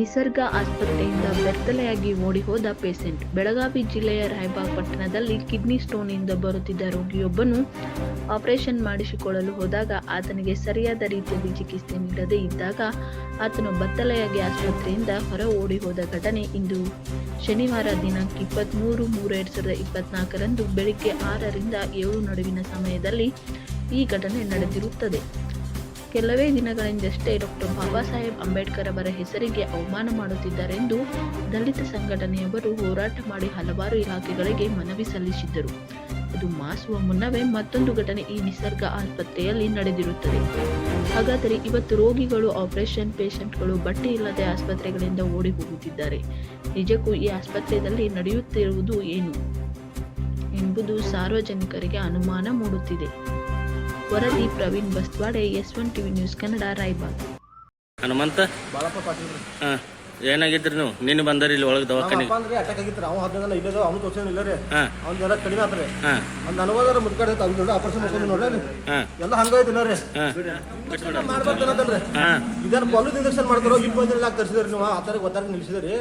ನಿಸರ್ಗ ಆಸ್ಪತ್ರೆಯಿಂದ ಬೆತ್ತಲೆಯಾಗಿ ಓಡಿ ಹೋದ ಪೇಷೆಂಟ್. ಬೆಳಗಾವಿ ಜಿಲ್ಲೆಯ ರಾಯಬಾಗ್ ಪಟ್ಟಣದಲ್ಲಿ ಕಿಡ್ನಿ ಸ್ಟೋನಿಂದ ಬರುತ್ತಿದ್ದ ರೋಗಿಯೊಬ್ಬನು ಆಪರೇಷನ್ ಮಾಡಿಸಿಕೊಳ್ಳಲು ಹೋದಾಗ ಆತನಿಗೆ ಸರಿಯಾದ ರೀತಿಯಲ್ಲಿ ಚಿಕಿತ್ಸೆ ನೀಡದೇ ಇದ್ದಾಗ ಆತನು ಬತ್ತಲೆಯಾಗಿ ಆಸ್ಪತ್ರೆಯಿಂದ ಹೊರ ಓಡಿ ಹೋದ ಘಟನೆ ಇಂದು ಶನಿವಾರ ದಿನಾಂಕ ಇಪ್ಪತ್ತ್ಮೂರು ಮೂರು ಎರಡು ಸಾವಿರದ ಇಪ್ಪತ್ನಾಲ್ಕರಂದು ಬೆಳಿಗ್ಗೆ ಆರರಿಂದ ಏಳು ನಡುವಿನ ಸಮಯದಲ್ಲಿ ಈ ಘಟನೆ ನಡೆದಿರುತ್ತದೆ. ಕೆಲವೇ ದಿನಗಳಿಂದಷ್ಟೇ ಡಾಕ್ಟರ್ ಬಾಬಾ ಸಾಹೇಬ್ ಅಂಬೇಡ್ಕರ್ ಅವರ ಹೆಸರಿಗೆ ಅವಮಾನ ಮಾಡುತ್ತಿದ್ದಾರೆಂದು ದಲಿತ ಸಂಘಟನೆಯವರು ಹೋರಾಟ ಮಾಡಿ ಹಲವಾರು ಇಲಾಖೆಗಳಿಗೆ ಮನವಿ ಸಲ್ಲಿಸಿದ್ದರು. ಅದು ಮಾಸುವ ಮುನ್ನವೇ ಮತ್ತೊಂದು ಘಟನೆ ಈ ನಿಸರ್ಗ ಆಸ್ಪತ್ರೆಯಲ್ಲಿ ನಡೆದಿರುತ್ತದೆ. ಹಾಗಾದರೆ ಇವತ್ತು ರೋಗಿಗಳು, ಆಪರೇಷನ್ ಪೇಷಂಟ್ಗಳು ಬಟ್ಟೆ ಇಲ್ಲದೆ ಆಸ್ಪತ್ರೆಗಳಿಂದ ಓಡಿ ಹೋಗುತ್ತಿದ್ದಾರೆ. ನಿಜಕ್ಕೂ ಈ ಆಸ್ಪತ್ರೆಯಲ್ಲಿ ನಡೆಯುತ್ತಿರುವುದು ಏನು ಎಂಬುದು ಸಾರ್ವಜನಿಕರಿಗೆ ಅನುಮಾನ ಮೂಡುತ್ತಿದೆ. ವರದಿ Praveen Baswade S one TV news Kannada Raybag. Hanumanth? Balappa Patil ರೀ. ಹಾಂ ಏನಾಗಿದ್ರಿ ನೀವು? ನಿನ್ನೆ ಬಂದರಿ ಇಲ್ಲಿ ಒಳಗೆ ದವಾಖಾನೆ ಅಪ್ಪ ಅಂದ್ರೆ ಅಟ್ಯಾಕ್ ಆಗಿತ್ತು ಅವ ಹದಿನೈದು ಇಲ್ಲದ ಅವ್ನು ತೋರ್ಸೇನು ಇಲ್ಲ ರೀ. ಹಾಂ. ಅವ್ನ ಜರ ಕಡಿಮೆ ಆತ್ರಿ ಹಾಂ. ಒಂದು ಅನುವಾದರ ಮುದ್ಕಡೆ ಅವ್ನ ದೊಡ್ಡ ಆಪರೇಷನ್ ಮಾಡ್ಕೊಂಡು ನೋಡ್ರಿ ಹಾಂ. ಎಲ್ಲ ಹಂಗಾಯ್ತಿಲ್ಲ ರೀ. ಹಾಂ. ಮಾಡ್ಬೇಕಂತಂದ್ರೆ ಹಾಂ. ಇದನ್ನ ಕೊಲ್ಲದ ಇಂಜೆಕ್ಷನ್ ಮಾಡ್ತಾರೋ ಇಪ್ಪತ್ತು ದಿನ ತರಿಸಿದ್ರಿ ನೀವು ಆ ಥರ ಗೊತ್ತಾಗ ನಿಲ್ಸಿದ್ರಿ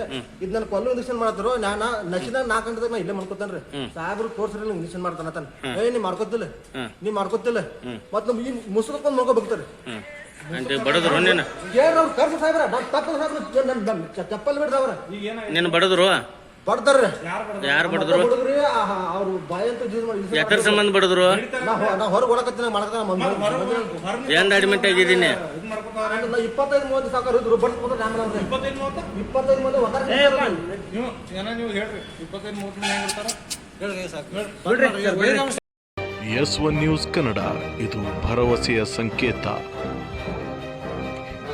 ಇದನ್ನ ಕೊಲ್ಲು ಇಂಜೆಕ್ಷನ್ ಮಾಡ್ತಾರೋ ನಾನು ನಚ್ಚಿದಾಗ ನಾಲ್ಕು ಗಂಟೆದಾಗ ನಾ ಇಲ್ಲೇ ಮಾಡ್ಕೊತಾನ್ರಿ ಸಾಹೇಬ್ರು ತೋರ್ಸ್ರಿ ಇಂಜೆಕ್ಷನ್ ಮಾಡ್ತಾನ ಅಂತ. ಏ ನೀ ಮಾಡ್ಕೊತಿಲ್ಲ. ನೀ ಮಾಡ್ಕೊತಿಲ್ಲ. ಮತ್ ನಮ್ ಈ ಮುಸುಕೊಂಡ್ ಅಂತ ಬಡದ್ರು ನೀನು ಏನ್ ಅವ್ರು ಕರ್ಸ ಸಾಹೇಬ್ರ ನಾನು ತಪ್ಪಲ್ಲ ಸಾಹೇಬ್ರ ನನ್ನ ಚಪ್ಪಲ್ ಬಿಡ್ರಿ ಅವ್ರ. ನಿನ್ನ ಬಡದ್ರು ಯಾರು ಬಡದ್ರು ಹುಡುಗ್ರಿ ಅವ್ರು ಬಾಯಿ ಅಂತ ಯೂಸ್ ಮಾಡಿ ಎದ್ರ ಸಂಬಂಧ ಬಡದ್ರು ನಾ ಹೊರಗೆ ಓಡಕತ್ತೀನಿ ಮಾಡಕ ಏನು ಅಡ್ಮಿಟ್ ಆಗಿದ್ದೀನಿ? ಇಪ್ಪತ್ತೈದು ಮೂವತ್ತು ಸಾಕಾರ ಇದ್ರು ಇಪ್ಪತ್ತೈದು ಮಂದಿ ಒತ್ತಾರ ನೀವು ಏನೋ ನೀವು ಹೇಳ್ರಿ. ಇಪ್ಪತ್ತೈದು ಮೂವತ್ತು ಮಂದಿ ಹೆಂಗ್ ಇರ್ತಾರ ಎಸ್ ಒನ್ ನ್ಯೂಸ್ ಕನ್ನಡ. ಇದು ಭರವಸೆಯ ಸಂಕೇತ.